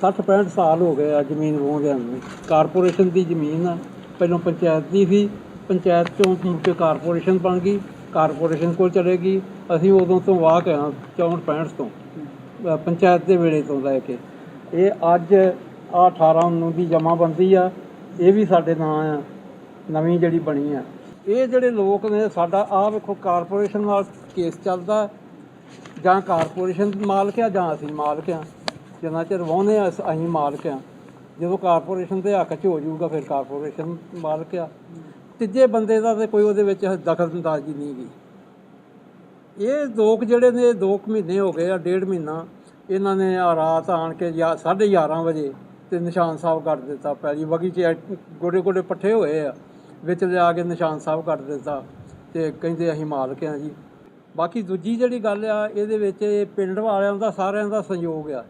60 65 ਸਾਲ ਹੋ ਗਏ ਆ ਜ਼ਮੀਨ ਵਾਹੁੰਦਿਆਂ ਨੂੰ। ਕਾਰਪੋਰੇਸ਼ਨ ਦੀ ਜ਼ਮੀਨ ਆ। ਪਹਿਲਾਂ ਪੰਚਾਇਤ ਦੀ ਸੀ। ਪੰਚਾਇਤ ਚੋਂ ਮੁੜ ਕੇ ਕਾਰਪੋਰੇਸ਼ਨ ਬਣ ਗਈ। ਕਾਰਪੋਰੇਸ਼ਨ ਕੋਲ ਚਲੇਗੀ ਅਸੀਂ ਉਦੋਂ ਤੋਂ ਵਾਹ ਕੇ ਹਾਂ 64 65 ਤੋਂ ਪੰਚਾਇਤ ਦੇ ਵੇਲੇ ਤੋਂ ਲੈ ਕੇ। ਇਹ ਅੱਜ ਆ 18 ਨੂੰ ਦੀ ਜਮਾਬੰਦੀ ਆ। ਇਹ ਵੀ ਸਾਡੇ ਨਾਂ ਆ। ਨਵੀਂ ਜਿਹੜੀ ਬਣੀ ਆ। ਇਹ ਜਿਹੜੇ ਲੋਕ ਨੇ, ਸਾਡਾ ਆ ਵੇਖੋ ਕਾਰਪੋਰੇਸ਼ਨ ਨਾਲ ਕੇਸ ਚੱਲਦਾ। ਜਾਂ ਕਾਰਪੋਰੇਸ਼ਨ ਮਾਲਕ ਆ ਜਾਂ ਅਸੀਂ ਮਾਲਕ ਆ। ਜਿੰਨਾ ਚਿਰ ਵਾਹੁੰਦੇ ਆ, ਅਸੀਂ ਮਾਲਕ ਆ। ਜਦੋਂ ਕਾਰਪੋਰੇਸ਼ਨ ਦੇ ਹੱਕ 'ਚ ਹੋ ਜਾਊਗਾ, ਫਿਰ ਕਾਰਪੋਰੇਸ਼ਨ ਮਾਲਕ ਆ। ਤੀਜੇ ਬੰਦੇ ਦਾ ਤੇ ਕੋਈ ਉਹਦੇ ਵਿੱਚ ਦਖਲਅੰਦਾਜ਼ੀ ਨਹੀਂ ਗਈ ਇਹ ਲੋਕ ਜਿਹੜੇ ਨੇ 2 ਮਹੀਨੇ ਹੋ ਗਏ ਆ, ਡੇਢ ਮਹੀਨਾ। ਇਹਨਾਂ ਨੇ ਆ ਰਾਤ ਆਣ ਕੇ ਜਾਂ 11:30 ਵਜੇ ਤੇ ਨਿਸ਼ਾਨ ਸਾਹਿਬ ਕੱਢ ਦਿੱਤਾ ਪੈਲੀ ਵਗੀ ਚ ਗੋਡੇ ਗੋਡੇ ਪੱਠੇ ਹੋਏ ਆ, ਵਿੱਚ ਲਿਆ ਕੇ ਨਿਸ਼ਾਨ ਸਾਹਿਬ ਕੱਢ ਦਿੱਤਾ ਤੇ ਕਹਿੰਦੇ ਅਸੀਂ ਮਾਲਕ ਆ ਜੀ। ਬਾਕੀ ਦੂਜੀ ਜਿਹੜੀ ਗੱਲ ਆ, ਇਹਦੇ ਵਿੱਚ ਇਹ ਪਿੰਡ ਵਾਲਿਆਂ ਦਾ, ਸਾਰਿਆਂ ਦਾ ਸੰਯੋਗ ਆ।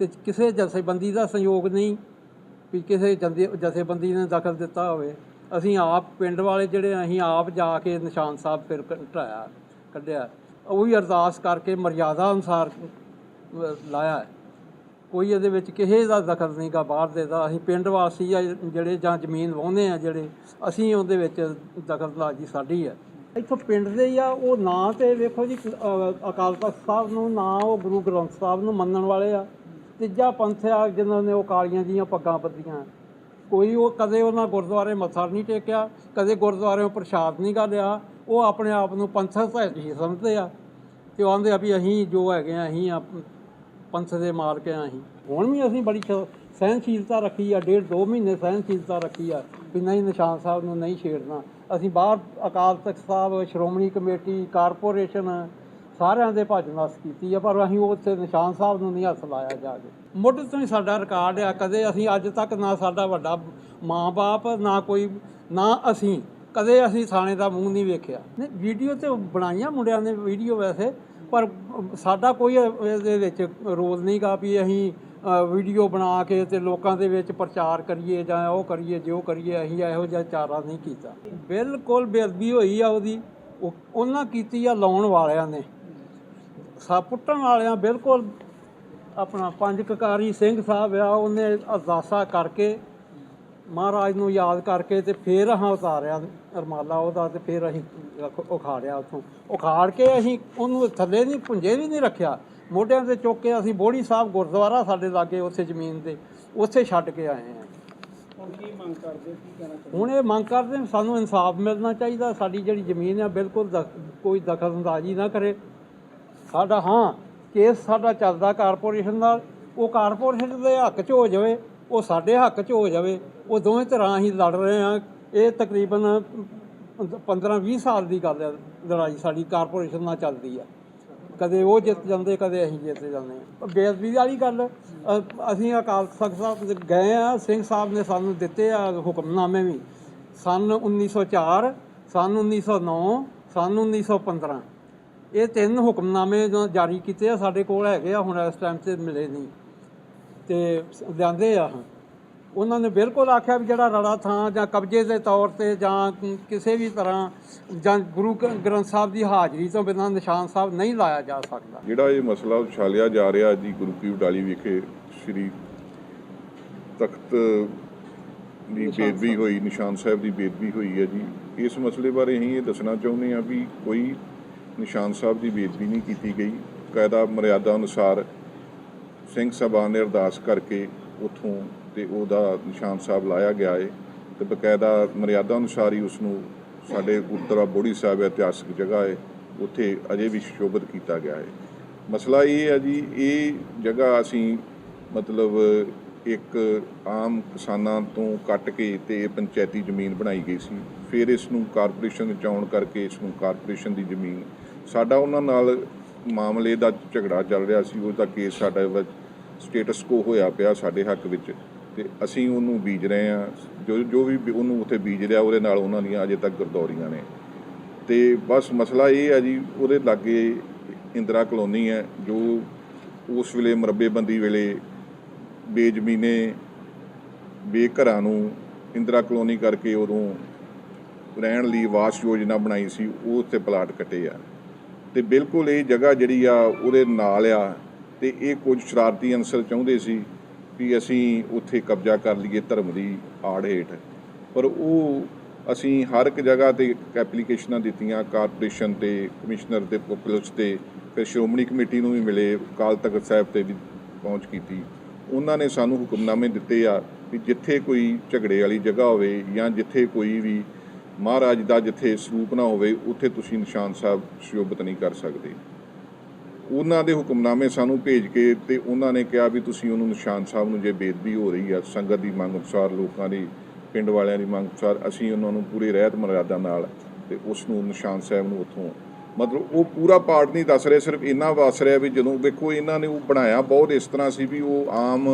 ਤੇ ਕਿਸੇ ਜਥੇਬੰਦੀ ਦਾ ਸੰਯੋਗ ਨਹੀਂ ਵੀ ਕਿਸੇ ਜੰਦੇ ਜਥੇਬੰਦੀ ਨੇ ਦਖਲ ਦਿੱਤਾ ਹੋਵੇ। ਅਸੀਂ ਆਪ ਪਿੰਡ ਵਾਲੇ ਜਿਹੜੇ ਅਸੀਂ ਆਪ ਜਾ ਕੇ ਨਿਸ਼ਾਨ ਸਾਹਿਬ ਫਿਰ ਢਾਇਆ, ਕੱਢਿਆ। ਉਹ ਵੀ ਅਰਦਾਸ ਕਰਕੇ ਮਰਿਆਦਾ ਅਨੁਸਾਰ ਲਾਇਆ। ਕੋਈ ਇਹਦੇ ਵਿੱਚ ਕਿਸੇ ਦਾ ਦਖਲ ਨਹੀਂ ਗਾ ਬਾਹਰ ਦੇ ਦਾ ਅਸੀਂ ਪਿੰਡ ਵਾਸੀ ਆ, ਜਿਹੜੇ ਜਾਂ ਜ਼ਮੀਨ ਵਾਹੁੰਦੇ ਆ ਜਿਹੜੇ, ਅਸੀਂ ਉਹਦੇ ਵਿੱਚ ਦਖਲਅੰਦਾਜ਼ੀ ਸਾਡੀ ਹੈ ਇੱਥੋਂ ਪਿੰਡ ਦੇ ਹੀ ਆ, ਉਹ ਨਾਂ ਤੇ ਵੇਖੋ ਜੀ ਅਕਾਲ ਤਖਤ ਸਾਹਿਬ ਨੂੰ ਨਾਂ, ਉਹ ਗੁਰੂ ਗ੍ਰੰਥ ਸਾਹਿਬ ਨੂੰ ਮੰਨਣ ਵਾਲੇ ਆ। ਤੀਜਾ ਪੰਥ ਆ ਜਿਨ੍ਹਾਂ ਨੇ ਉਹ ਕਾਲੀਆਂ ਦੀਆਂ ਪੱਗਾਂ ਬੱਧੀਆਂ। ਕੋਈ ਉਹ ਕਦੇ ਉਹਨਾਂ ਗੁਰਦੁਆਰੇ ਮੱਥਾ ਨਹੀਂ ਟੇਕਿਆ, ਕਦੇ ਗੁਰਦੁਆਰਿਓਂ ਪ੍ਰਸ਼ਾਦ ਨਹੀਂ ਗਾ ਲਿਆ ਉਹ ਆਪਣੇ ਆਪ ਨੂੰ ਪੰਥਕ ਹੀ ਸਮਝਦੇ ਆ ਤੇ ਉਹ ਆਂਦੇ ਆ ਵੀ ਅਸੀਂ ਜੋ ਹੈਗੇ ਆ, ਅਸੀਂ ਆ ਪੰਥ ਦੇ ਮਾਲਕ ਆ ਅਸੀਂ। ਹੁਣ ਵੀ ਅਸੀਂ ਬੜੀ ਸ- ਸਹਿਨਸ਼ੀਲਤਾ ਰੱਖੀ ਆ, ਡੇਢ ਦੋ ਮਹੀਨੇ ਸਹਿਨਸ਼ੀਲਤਾ ਰੱਖੀ ਆ ਵੀ ਨਹੀਂ ਨਿਸ਼ਾਨ ਸਾਹਿਬ ਨੂੰ ਨਹੀਂ ਛੇੜਨਾ। ਅਸੀਂ ਬਾਹਰ ਅਕਾਲ ਤਖਤ ਸਾਹਿਬ, ਸ਼੍ਰੋਮਣੀ ਕਮੇਟੀ, ਕਾਰਪੋਰੇਸ਼ਨ ਸਾਰਿਆਂ ਦੇ ਭੱਜ ਨਸ ਕੀਤੀ ਆ, ਪਰ ਅਸੀਂ ਉੱਥੇ ਨਿਸ਼ਾਨ ਸਾਹਿਬ ਨੂੰ ਨਹੀਂ ਹੱਥ ਲਾਇਆ ਜਾ ਕੇ। ਮੁੱਢ ਤੋਂ ਹੀ ਸਾਡਾ ਰਿਕਾਰਡ ਆ, ਕਦੇ ਅਸੀਂ ਅੱਜ ਤੱਕ ਨਾ ਸਾਡਾ ਵੱਡਾ ਮਾਂ-ਬਾਪ, ਨਾ ਕੋਈ, ਨਾ ਅਸੀਂ, ਕਦੇ ਅਸੀਂ ਥਾਣੇ ਦਾ ਮੂੰਹ ਨਹੀਂ ਵੇਖਿਆ। ਨਹੀਂ ਵੀਡੀਓ ਤੇ ਬਣਾਈਆਂ ਮੁੰਡਿਆਂ ਨੇ ਵੀਡੀਓ ਵੈਸੇ, ਪਰ ਸਾਡਾ ਕੋਈ ਇਹਦੇ ਵਿੱਚ ਰੋਲ ਨਹੀਂਗਾ ਵੀ ਅਸੀਂ ਵੀਡੀਓ ਬਣਾ ਕੇ ਤੇ ਲੋਕਾਂ ਦੇ ਵਿੱਚ ਪ੍ਰਚਾਰ ਕਰੀਏ ਜਾਂ ਉਹ ਕਰੀਏ, ਜੋ ਕਰੀਏ, ਅਸੀਂ ਇਹੋ ਜਿਹਾ ਚਾਰਾ ਨਹੀਂ ਕੀਤਾ। ਬਿਲਕੁਲ ਬੇਅਦਬੀ ਹੋਈ ਆ ਉਹਦੀ। ਉਹਨਾਂ ਕੀਤੀ ਆ ਲਾਉਣ ਵਾਲਿਆਂ ਨੇ। ਸਾ ਪੁੱਟਣ ਵਾਲਿਆਂ ਬਿਲਕੁਲ ਆਪਣਾ ਪੰਜ ਕਕਾਰੀ ਸਿੰਘ ਸਾਹਿਬ ਆ ਉਹਨੇ ਅਰਦਾਸਾ ਕਰਕੇ ਮਹਾਰਾਜ ਨੂੰ ਯਾਦ ਕਰਕੇ ਤੇ ਫੇਰ ਹਾਂ ਉਤਾਰਿਆ ਰਮਾਲਾ ਉਹਦਾ ਤੇ ਫੇਰ ਅਸੀਂ ਉਖਾੜਿਆ ਉੱਥੋਂ। ਉਖਾੜ ਕੇ ਅਸੀਂ ਉਹਨੂੰ ਥੱਲੇ ਨਹੀਂ ਪੁੰਜੇ ਵੀ ਨਹੀਂ ਰੱਖਿਆ। ਮੋਢਿਆਂ ਤੇ ਚੁੱਕ ਕੇ ਅਸੀਂ ਬੋੜੀ ਸਾਹਿਬ ਗੁਰਦੁਆਰਾ ਸਾਡੇ ਲਾਗੇ ਉੱਥੇ ਜ਼ਮੀਨ ਤੇ ਉੱਥੇ ਛੱਡ ਕੇ ਆਏ ਹਾਂ। ਹੁਣ ਕੀ ਮੰਗ ਕਰਦੇ ਕੀ ਕਹਿਣਾ ਚਾਹੁੰਦੇ? ਹੁਣ ਇਹ ਮੰਗ ਕਰਦੇ ਸਾਨੂੰ ਇਨਸਾਫ ਮਿਲਣਾ ਚਾਹੀਦਾ ਸਾਡੀ ਜਿਹੜੀ ਜ਼ਮੀਨ ਆ ਬਿਲਕੁਲ ਕੋਈ ਦਖਲ ਅੰਦਾਜ਼ੀ ਨਾ ਕਰੇ। ਸਾਡਾ ਹਾਂ, ਕੇਸ ਸਾਡਾ ਚੱਲਦਾ ਕਾਰਪੋਰੇਸ਼ਨ ਨਾਲ, ਉਹ ਕਾਰਪੋਰੇਸ਼ਨ ਦੇ ਹੱਕ 'ਚ ਹੋ ਜਾਵੇ, ਉਹ ਸਾਡੇ ਹੱਕ 'ਚ ਹੋ ਜਾਵੇ, ਉਹ ਦੋਵੇਂ ਤਰ੍ਹਾਂ ਹੀ ਲੜ ਰਹੇ ਆ। ਇਹ ਤਕਰੀਬਨ 15-20 ਸਾਲ ਦੀ ਗੱਲ ਹੈ ਲੜਾਈ ਸਾਡੀ ਕਾਰਪੋਰੇਸ਼ਨ ਨਾਲ ਚੱਲਦੀ ਆ। ਕਦੇ ਉਹ ਜਿੱਤ ਜਾਂਦੇ, ਕਦੇ ਅਸੀਂ ਜਿੱਤ ਜਾਂਦੇ ਆ। ਬੇਅਦਬੀ ਵਾਲੀ ਗੱਲ ਅਸੀਂ ਅਕਾਲ ਤਖਤ ਸਾਹਿਬ ਗਏ ਆ, ਸਿੰਘ ਸਾਹਿਬ ਨੇ ਸਾਨੂੰ ਦਿੱਤੇ ਆ ਹੁਕਮਨਾਮੇ ਵੀ। ਸਨ 1904 ਸਨ 1909 ਸਨ 1915 ਇਹ ਤਿੰਨ ਹੁਕਮਨਾਮੇ ਜੋ ਜਾਰੀ ਕੀਤੇ ਆ ਸਾਡੇ ਕੋਲ ਹੈਗੇ ਆ ਹੁਣ ਇਸ ਟਾਈਮ ਤੇ ਮਿਲੇ ਨਹੀਂ। ਤੇ ਲਿਆਂਦੇ ਆ ਉਹਨਾਂ ਨੇ ਬਿਲਕੁਲ ਆਖਿਆ ਵੀ ਜਿਹੜਾ ਰੜਾ ਥਾਂ ਜਾਂ ਕਬਜ਼ੇ ਦੇ ਤੌਰ ਤੇ ਜਾਂ ਕਿਸੇ ਵੀ ਤਰ੍ਹਾਂ ਜਾਂ ਗੁਰੂ ਗ੍ਰੰਥ ਸਾਹਿਬ ਦੀ ਹਾਜ਼ਰੀ ਤੋਂ ਬਿਨਾਂ ਨਿਸ਼ਾਨ ਸਾਹਿਬ ਨਹੀਂ ਲਾਇਆ ਜਾ ਸਕਦਾ। ਜਿਹੜਾ ਇਹ ਮਸਲਾ ਉਛਾਲਿਆ ਜਾ ਰਿਹਾ ਜੀ ਗੁਰੂ ਕੀ ਉਡਾਲੀ ਵਿਖੇ ਸ੍ਰੀ ਤਖਤ ਦੀ ਬੇਦਬੀ ਹੋਈ ਨਿਸ਼ਾਨ ਸਾਹਿਬ ਦੀ ਬੇਦਬੀ ਹੋਈ ਹੈ ਜੀ। ਇਸ ਮਸਲੇ ਬਾਰੇ ਅਸੀਂ ਇਹ ਦੱਸਣਾ ਚਾਹੁੰਦੇ ਹਾਂ ਵੀ ਕੋਈ ਨਿਸ਼ਾਨ ਸਾਹਿਬ ਦੀ ਬੇਦਬੀ ਨਹੀਂ ਕੀਤੀ ਗਈ। ਕਾਇਦਾ ਮਰਿਆਦਾ ਅਨੁਸਾਰ ਸਿੰਘ ਸਾਹਿਬਾਨ ਨੇ ਅਰਦਾਸ ਕਰਕੇ ਉਥੋਂ ਤੇ ਉਹਦਾ ਨਿਸ਼ਾਨ ਸਾਹਿਬ ਲਾਇਆ ਗਿਆ ਏ ਤੇ ਬਕਾਇਦਾ ਮਰਿਆਦਾ ਅਨੁਸਾਰ ਹੀ ਉਸ ਨੂੰ ਸਾਡੇ ਉੱਤਰਾ ਬੋੜੀ ਸਾਹਿਬ ਇਤਿਹਾਸਕ ਜਗ੍ਹਾ ਹੈ ਉੱਥੇ ਅਜੇ ਵੀ ਸ਼ੋਭਤ ਕੀਤਾ ਗਿਆ ਹੈ ਮਸਲਾ ਇਹ ਹੈ ਜੀ, ਇਹ ਜਗ੍ਹਾ ਅਸੀਂ ਮਤਲਬ ਇੱਕ ਆਮ ਕਿਸਾਨਾਂ ਤੋਂ ਕੱਟ ਕੇ ਤੇ ਇਹ ਪੰਚਾਇਤੀ ਜ਼ਮੀਨ ਬਣਾਈ ਗਈ ਸੀ। ਫਿਰ ਇਸ ਨੂੰ ਕਾਰਪੋਰੇਸ਼ਨ ਵਿੱਚ ਆਉਣ ਕਰਕੇ ਇਸ ਨੂੰ ਕਾਰਪੋਰੇਸ਼ਨ ਦੀ ਜ਼ਮੀਨ ਸਾਡਾ ਉਹਨਾਂ ਨਾਲ ਮਾਮਲੇ ਦਾ ਝਗੜਾ ਚੱਲ ਰਿਹਾ ਸੀ, ਉਹਦਾ ਕੇਸ ਸਾਡਾ ਸਟੇਟਸ ਕੋ ਹੋਇਆ ਪਿਆ ਸਾਡੇ ਹੱਕ ਵਿੱਚ ਤੇ ਅਸੀਂ ਉਹਨੂੰ ਬੀਜ ਰਹੇ ਹਾਂ। ਜੋ ਜੋ ਵੀ ਉਹਨੂੰ ਉੱਥੇ ਬੀਜ ਰਿਹਾ, ਉਹਦੇ ਨਾਲ ਉਹਨਾਂ ਦੀਆਂ ਅਜੇ ਤੱਕ ਗਰਦੌਰੀਆਂ ਨੇ। ਤੇ ਬਸ ਮਸਲਾ ਇਹ ਹੈ ਜੀ, ਉਹਦੇ ਲਾਗੇ ਇੰਦਰਾ ਕਲੋਨੀ ਹੈ, ਜੋ ਉਸ ਵੇਲੇ ਮਰੱਬੇਬੰਦੀ ਵੇਲੇ ਬੇਜ਼ਮੀਨੇ ਬੇਘਰਾਂ ਨੂੰ ਇੰਦਰਾ ਕਲੋਨੀ ਕਰਕੇ ਉਦੋਂ ਰਹਿਣ ਲਈ ਵਾਸ ਯੋਜਨਾ ਬਣਾਈ ਸੀ, ਉਹ ਉੱਤੇ ਪਲਾਟ ਕੱਟੇ ਆ। ਤੇ ਬਿਲਕੁਲ ਇਹ ਜਗ੍ਹਾ ਜਿਹੜੀ ਆ ਉਹਦੇ ਨਾਲ ਆ ਤੇ ਇਹ ਕੁਝ ਸ਼ਰਾਰਤੀ ਅਨਸਰ ਚਾਹੁੰਦੇ ਸੀ ਵੀ ਅਸੀਂ ਉੱਥੇ ਕਬਜ਼ਾ ਕਰ ਲਈਏ ਧਰਮ ਦੀ ਆੜ ਹੇਠ। ਪਰ ਉਹ ਅਸੀਂ ਹਰ ਇੱਕ ਜਗ੍ਹਾ ਤੇ ਐਪਲੀਕੇਸ਼ਨਾਂ ਦਿੱਤੀਆਂ ਕਾਰਪੋਰੇਸ਼ਨ ਤੇ ਕਮਿਸ਼ਨਰ ਤੇ ਪੁਲਿਸ ਤੇ, ਫਿਰ ਸ਼੍ਰੋਮਣੀ ਕਮੇਟੀ ਨੂੰ ਵੀ ਮਿਲੇ, ਅਕਾਲ ਤਖਤ ਸਾਹਿਬ ਤੇ ਵੀ ਪਹੁੰਚ ਕੀਤੀ। ਉਹਨਾਂ ਨੇ ਸਾਨੂੰ ਹੁਕਮਨਾਮੇ ਦਿੱਤੇ ਆ ਵੀ ਜਿੱਥੇ ਕੋਈ ਝਗੜੇ ਵਾਲੀ ਜਗ੍ਹਾ ਹੋਵੇ ਜਾਂ ਜਿੱਥੇ ਕੋਈ ਵੀ ਮਹਾਰਾਜ ਦਾ ਜਿੱਥੇ ਸਰੂਪ ਨਾ ਹੋਵੇ, ਉੱਥੇ ਤੁਸੀਂ ਨਿਸ਼ਾਨ ਸਾਹਿਬ ਸ਼ੋਭਤ ਨਹੀਂ ਕਰ ਸਕਦੇ। ਉਹਨਾਂ ਦੇ ਹੁਕਮਨਾਮੇ ਸਾਨੂੰ ਭੇਜ ਕੇ ਤੇ ਉਹਨਾਂ ਨੇ ਕਿਹਾ ਵੀ ਤੁਸੀਂ ਉਹਨੂੰ ਨਿਸ਼ਾਨ ਸਾਹਿਬ ਨੂੰ ਜੇ ਬੇਦਬੀ ਹੋ ਰਹੀ ਆ, ਸੰਗਤ ਦੀ ਮੰਗ ਅਨੁਸਾਰ, ਲੋਕਾਂ ਦੀ, ਪਿੰਡ ਵਾਲਿਆਂ ਦੀ ਮੰਗ ਅਨੁਸਾਰ, ਅਸੀਂ ਉਹਨਾਂ ਨੂੰ ਪੂਰੀ ਰਹਿਤ ਮਰਿਆਦਾ ਨਾਲ ਤੇ ਉਸ ਨੂੰ ਨਿਸ਼ਾਨ ਸਾਹਿਬ ਨੂੰ ਉੱਥੋਂ ਮਤਲਬ ਉਹ ਪੂਰਾ ਪਾਠ ਨਹੀਂ ਦੱਸ ਰਿਹਾ, ਸਿਰਫ ਇੰਨਾ ਦੱਸ ਰਿਹਾ ਵੀ ਜਦੋਂ ਵੇਖੋ ਇਹਨਾਂ ਨੇ ਉਹ ਬਣਾਇਆ ਬਹੁਤ ਇਸ ਤਰ੍ਹਾਂ ਸੀ ਵੀ ਉਹ ਆਮ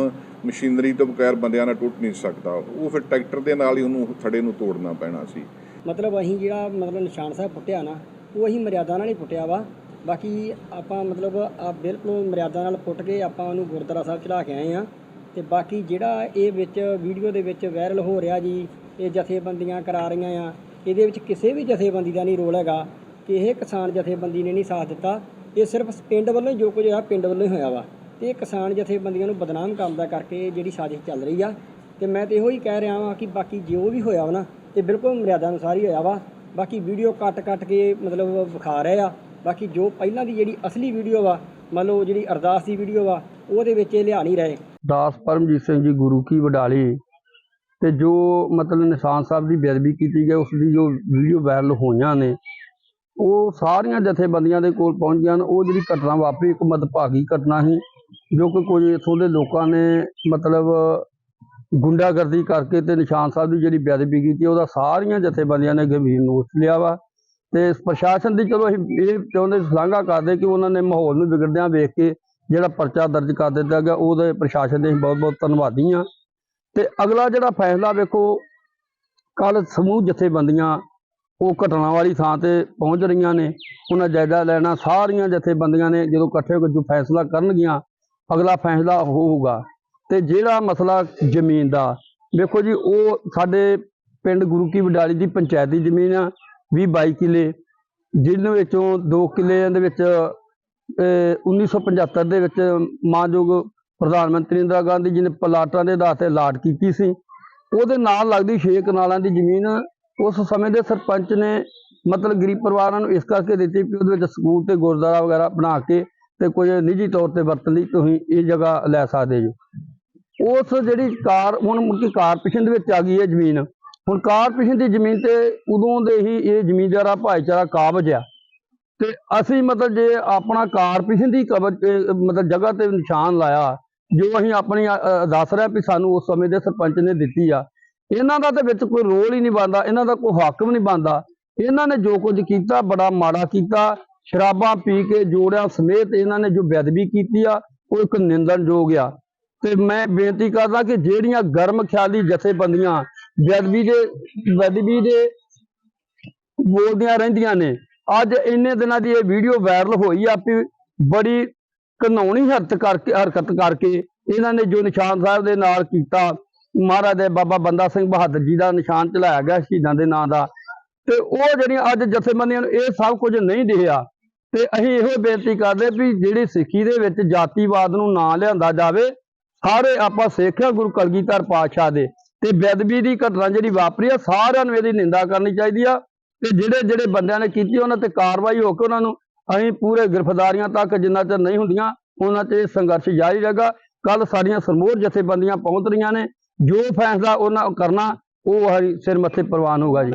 ਮਸ਼ੀਨਰੀ ਤੋਂ ਬਗੈਰ ਬੰਦਿਆਂ ਨਾਲ ਟੁੱਟ ਨਹੀਂ ਸਕਦਾ। ਉਹ ਫਿਰ ਟਰੈਕਟਰ ਦੇ ਨਾਲ ਹੀ ਉਹਨੂੰ ਥੜੇ ਨੂੰ ਤੋੜਨਾ ਪੈਣਾ ਸੀ। ਮਤਲਬ ਅਸੀਂ ਜਿਹੜਾ ਮਤਲਬ ਨਿਸ਼ਾਨ ਸਾਹਿਬ ਪੁੱਟਿਆ ਨਾ, ਉਹ ਅਸੀਂ ਮਰਿਆਦਾ ਨਾਲ ਹੀ ਪੁੱਟਿਆ ਵਾ। ਬਾਕੀ ਆਪਾਂ ਮਤਲਬ ਆ ਬਿਲਕੁਲ ਮਰਿਆਦਾ ਨਾਲ ਪੁੱਟ ਕੇ ਆਪਾਂ ਉਹਨੂੰ ਗੁਰਦੁਆਰਾ ਸਾਹਿਬ ਚੜਾ ਕੇ ਆਏ ਆ ਤੇ ਬਾਕੀ ਜਿਹੜਾ ਇਹ ਵਿੱਚ ਵੀਡੀਓ ਦੇ ਵਿੱਚ ਵਾਇਰਲ ਹੋ ਰਿਹਾ ਜੀ, ਇਹ ਜਥੇਬੰਦੀਆਂ ਕਰਾ ਰਹੀਆਂ ਆ, ਇਹਦੇ ਵਿੱਚ ਕਿਸੇ ਵੀ ਜਥੇਬੰਦੀ ਦਾ ਨਹੀਂ ਰੋਲ ਹੈਗਾ ਕਿ ਇਹ ਕਿਸਾਨ ਜਥੇਬੰਦੀ ਨੇ ਨਹੀਂ ਸਾਥ ਦਿੱਤਾ। ਇਹ ਸਿਰਫ ਪਿੰਡ ਵੱਲੋਂ ਹੀ ਜੋ ਕੁਝ ਹੋਇਆ ਪਿੰਡ ਵੱਲੋਂ ਹੀ ਹੋਇਆ ਵਾ। ਤੇ ਇਹ ਕਿਸਾਨ ਜਥੇਬੰਦੀਆਂ ਨੂੰ ਬਦਨਾਮ ਕਰਨ ਦਾ ਕਰਕੇ ਜਿਹੜੀ ਸਾਜ਼ਿਸ਼ ਚੱਲ ਰਹੀ ਆ। ਤੇ ਮੈਂ ਤੇ ਇਹੋ ਹੀ ਕਹਿ ਰਿਹਾ ਵਾਂ ਕਿ ਬਾਕੀ ਜੋ ਵੀ ਹੋਇਆ ਵਾ ਨਾ ਇਹ ਬਿਲਕੁਲ ਮਰਿਆਦਾ ਅਨੁਸਾਰ ਹੀ ਹੋਇਆ ਵਾ। ਬਾਕੀ ਵੀਡੀਓ ਕੱਟ ਕੱਟ ਕੇ ਮਤਲਬ ਵਿਖਾ ਰਹੇ ਆ। ਬਾਕੀ ਜੋ ਪਹਿਲਾਂ ਦੀ ਜਿਹੜੀ ਅਸਲੀ ਵੀਡੀਓ ਵਾ, ਮੰਨ ਲਓ ਜਿਹੜੀ ਅਰਦਾਸ ਦੀ ਵੀਡੀਓ ਵਾ, ਉਹਦੇ ਵਿੱਚ ਇਹ ਲਿਆ ਨਹੀਂ ਰਹੇ। ਦਾਸ ਪਰਮਜੀਤ ਸਿੰਘ ਜੀ ਗੁਰੂ ਕੀ ਵਡਾਲੀ। ਤੇ ਜੋ ਮਤਲਬ ਨਿਸ਼ਾਨ ਸਾਹਿਬ ਦੀ ਬੇਅਦਬੀ ਕੀਤੀ ਗਈ, ਉਸ ਦੀ ਜੋ ਵੀਡੀਓ ਵਾਇਰਲ ਹੋਈਆਂ ਨੇ, ਉਹ ਸਾਰੀਆਂ ਜਥੇਬੰਦੀਆਂ ਦੇ ਕੋਲ ਪਹੁੰਚ ਗਈਆਂ ਨੇ। ਉਹ ਜਿਹੜੀ ਘਟਨਾ ਵਾਪਰੀ, ਇੱਕ ਮਦਭਾਗੀ ਘਟਨਾ ਸੀ, ਜੋ ਕਿ ਕੁਝ ਇੱਥੋਂ ਦੇ ਲੋਕਾਂ ਨੇ ਮਤਲਬ ਗੁੰਡਾਗਰਦੀ ਕਰਕੇ ਤੇ ਨਿਸ਼ਾਨ ਸਾਹਿਬ ਦੀ ਜਿਹੜੀ ਬੇਅਦਬੀ ਕੀਤੀ, ਉਹਦਾ ਸਾਰੀਆਂ ਜਥੇਬੰਦੀਆਂ ਨੇ ਗੰਭੀਰ ਨੋਟ ਲਿਆ ਵਾ। ਤੇ ਪ੍ਰਸ਼ਾਸਨ ਦੀ ਚਲੋ ਅਸੀਂ ਇਹ ਚਾਹੁੰਦੇ ਸ਼ਲਾਘਾ ਕਰਦੇ ਕਿ ਉਹਨਾਂ ਨੇ ਮਾਹੌਲ ਨੂੰ ਵਿਗੜਦਿਆਂ ਵੇਖ ਕੇ ਜਿਹੜਾ ਪਰਚਾ ਦਰਜ ਕਰ ਦਿੱਤਾ ਗਿਆ, ਉਹਦੇ ਪ੍ਰਸ਼ਾਸਨ ਦੇ ਅਸੀਂ ਬਹੁਤ ਬਹੁਤ ਧੰਨਵਾਦੀ ਹਾਂ। ਤੇ ਅਗਲਾ ਜਿਹੜਾ ਫੈਸਲਾ ਵੇਖੋ, ਕੱਲ ਸਮੂਹ ਜਥੇਬੰਦੀਆਂ ਉਹ ਘਟਨਾ ਵਾਲੀ ਥਾਂ ਤੇ ਪਹੁੰਚ ਰਹੀਆਂ ਨੇ। ਉਹਨਾਂ ਜਾਇਜ਼ਾ ਲੈਣਾ ਸਾਰੀਆਂ ਜਥੇਬੰਦੀਆਂ ਨੇ, ਜਦੋਂ ਇਕੱਠੇ ਹੋ ਕੇ ਜੋ ਫੈਸਲਾ ਕਰਨਗੀਆਂ, ਅਗਲਾ ਫੈਸਲਾ ਹੋਊਗਾ। ਤੇ ਜਿਹੜਾ ਮਸਲਾ ਜ਼ਮੀਨ ਦਾ, ਵੇਖੋ ਜੀ, ਉਹ ਸਾਡੇ ਪਿੰਡ ਗੁਰੂ ਕੀ ਵਡਾਲੀ ਦੀ ਪੰਚਾਇਤੀ ਜ਼ਮੀਨ ਆ 20 22 ਕਿੱਲੇ ਜਿਹਨਾਂ ਵਿੱਚੋਂ 2 ਕਿੱਲਿਆਂ ਦੇ ਵਿੱਚ, ਅਹ 1975 ਦੇ ਵਿੱਚ ਮਾਨਯੋਗ ਪ੍ਰਧਾਨ ਮੰਤਰੀ ਇੰਦਰਾ ਗਾਂਧੀ ਜੀ ਨੇ ਪਲਾਟਾਂ ਦੇ ਆਧਾਰ ਤੇ ਲਾਟ ਕੀਤੀ ਸੀ। ਉਹਦੇ ਨਾਲ ਲੱਗਦੀ 6 ਕਨਾਲਾਂ ਦੀ ਜ਼ਮੀਨ ਉਸ ਸਮੇਂ ਦੇ ਸਰਪੰਚ ਨੇ ਮਤਲਬ ਗਰੀਬ ਪਰਿਵਾਰਾਂ ਨੂੰ ਇਸ ਕਰਕੇ ਦਿੱਤੀ ਕਿ ਉਹਦੇ ਵਿੱਚ ਸਕੂਲ ਤੇ ਗੁਰਦੁਆਰਾ ਵਗੈਰਾ ਬਣਾ ਕੇ ਤੇ ਕੁਝ ਨਿੱਜੀ ਤੌਰ ਤੇ ਵਰਤਣ ਲਈ ਤੁਸੀਂ ਇਹ ਜਗ੍ਹਾ ਲੈ ਸਕਦੇ ਜੋ। ਉਸ ਜਿਹੜੀ ਕਾਰ, ਹੁਣ ਮੁੜ ਕਾਰਪੋਰੇਸ਼ਨ ਦੇ ਵਿੱਚ ਆ ਗਈ ਹੈ ਜ਼ਮੀਨ। ਹੁਣ ਕਾਰਪੋਰੇਸ਼ਨ ਦੀ ਜ਼ਮੀਨ ਤੇ ਉਦੋਂ ਦੇ ਹੀ ਇਹ ਜ਼ਮੀਂਦਾਰਾ ਭਾਈਚਾਰਾ ਕਾਬਜ ਆ। ਤੇ ਅਸੀਂ ਮਤਲਬ ਜੇ ਆਪਣਾ ਕਾਰਪੋਰੇਸ਼ਨ ਦੀ ਕਬਜ਼ ਮਤਲਬ ਜਗ੍ਹਾ ਤੇ ਨਿਸ਼ਾਨ ਲਾਇਆ, ਜੋ ਅਸੀਂ ਆਪਣੀ ਦੱਸ ਰਿਹਾ ਵੀ ਸਾਨੂੰ ਉਸ ਸਮੇਂ ਦੇ ਸਰਪੰਚ ਨੇ ਦਿੱਤੀ ਆ, ਇਹਨਾਂ ਦਾ ਤੇ ਵਿੱਚ ਕੋਈ ਰੋਲ ਹੀ ਨਹੀਂ ਬਣਦਾ, ਇਹਨਾਂ ਦਾ ਕੋਈ ਹੱਕ ਵੀ ਨਹੀਂ ਬਣਦਾ। ਇਹਨਾਂ ਨੇ ਜੋ ਕੁਝ ਕੀਤਾ, ਬੜਾ ਮਾੜਾ ਕੀਤਾ, ਸ਼ਰਾਬਾਂ ਪੀ ਕੇ ਜੋੜਿਆਂ ਸਮੇਤ ਇਹਨਾਂ ਨੇ ਜੋ ਬੇਅਦਬੀ ਕੀਤੀ ਆ, ਉਹ ਇੱਕ ਨਿੰਦਣਯੋਗ ਆ। ਤੇ ਮੈਂ ਬੇਨਤੀ ਕਰਦਾ ਕਿ ਜਿਹੜੀਆਂ ਗਰਮ ਖਿਆਲੀ ਜਥੇਬੰਦੀਆਂ, ਬੇਅਦਬੀ ਦੇ ਬੇਅਦਬੀ ਦੇ ਬੋਲਦੀਆਂ ਰਹਿੰਦੀਆਂ ਨੇ, ਅੱਜ ਇੰਨੇ ਦਿਨਾਂ ਦੀ ਇਹ ਵੀਡੀਓ ਵਾਇਰਲ ਹੋਈ ਆ ਵੀ ਬੜੀ ਘਨੌਣੀ ਹਰਕਤ ਕਰਕੇ ਹਰਕਤ ਕਰਕੇ ਇਹਨਾਂ ਨੇ ਜੋ ਨਿਸ਼ਾਨ ਸਾਹਿਬ ਦੇ ਨਾਲ ਕੀਤਾ, ਮਹਾਰਾਜ ਦੇ ਬਾਬਾ ਬੰਦਾ ਸਿੰਘ ਬਹਾਦਰ ਜੀ ਦਾ ਨਿਸ਼ਾਨ ਚਲਾਇਆ ਗਿਆ ਸ਼ਹੀਦਾਂ ਦੇ ਨਾਂ ਦਾ, ਤੇ ਉਹ ਜਿਹੜੀਆਂ ਅੱਜ ਜਥੇਬੰਦੀਆਂ ਨੂੰ ਇਹ ਸਭ ਕੁਝ ਨਹੀਂ ਦਿਖਿਆ, ਤੇ ਅਸੀਂ ਇਹੋ ਬੇਨਤੀ ਕਰਦੇ ਵੀ ਜਿਹੜੀ ਸਿੱਖੀ ਦੇ ਵਿੱਚ ਜਾਤੀਵਾਦ ਨੂੰ ਨਾ ਲਿਆਂਦਾ ਜਾਵੇ ਸਾਰੇ ਆਪਾਂ ਸਿੱਖਿਆ ਗੁਰੂ ਕਲਗੀਧਰ ਪਾਤਸ਼ਾਹ ਦੇ ਤੇ ਬੇਅਦਬੀ ਦੀ ਘਟਨਾ ਜਿਹੜੀ ਵਾਪਰੀ ਆ, ਸਾਰਿਆਂ ਨੂੰ ਇਹਦੀ ਨਿੰਦਾ ਕਰਨੀ ਚਾਹੀਦੀ ਆ ਤੇ ਜਿਹੜੇ ਜਿਹੜੇ ਬੰਦਿਆਂ ਨੇ ਕੀਤੀ ਉਹਨਾਂ ਤੇ ਕਾਰਵਾਈ ਹੋ ਕੇ ਉਹਨਾਂ ਨੂੰ ਅਸੀਂ ਪੂਰੇ ਗ੍ਰਿਫਤਾਰੀਆਂ ਤੱਕ ਜਿੰਨਾ ਚਿਰ ਨਹੀਂ ਹੁੰਦੀਆਂ, ਉਹਨਾਂ ਤੇ ਇਹ ਸੰਘਰਸ਼ ਜਾਰੀ ਰਹੇਗਾ। ਕੱਲ ਸਾਡੀਆਂ ਸਰਮੋਰ ਜਥੇਬੰਦੀਆਂ ਪਹੁੰਚ ਰਹੀਆਂ ਨੇ, ਜੋ ਫੈਸਲਾ ਉਹਨਾਂ ਕਰਨਾ, ਉਹ ਹਰੀ ਸਿਰ ਮੱਥੇ ਪ੍ਰਵਾਨ ਹੋਗਾ ਜੀ।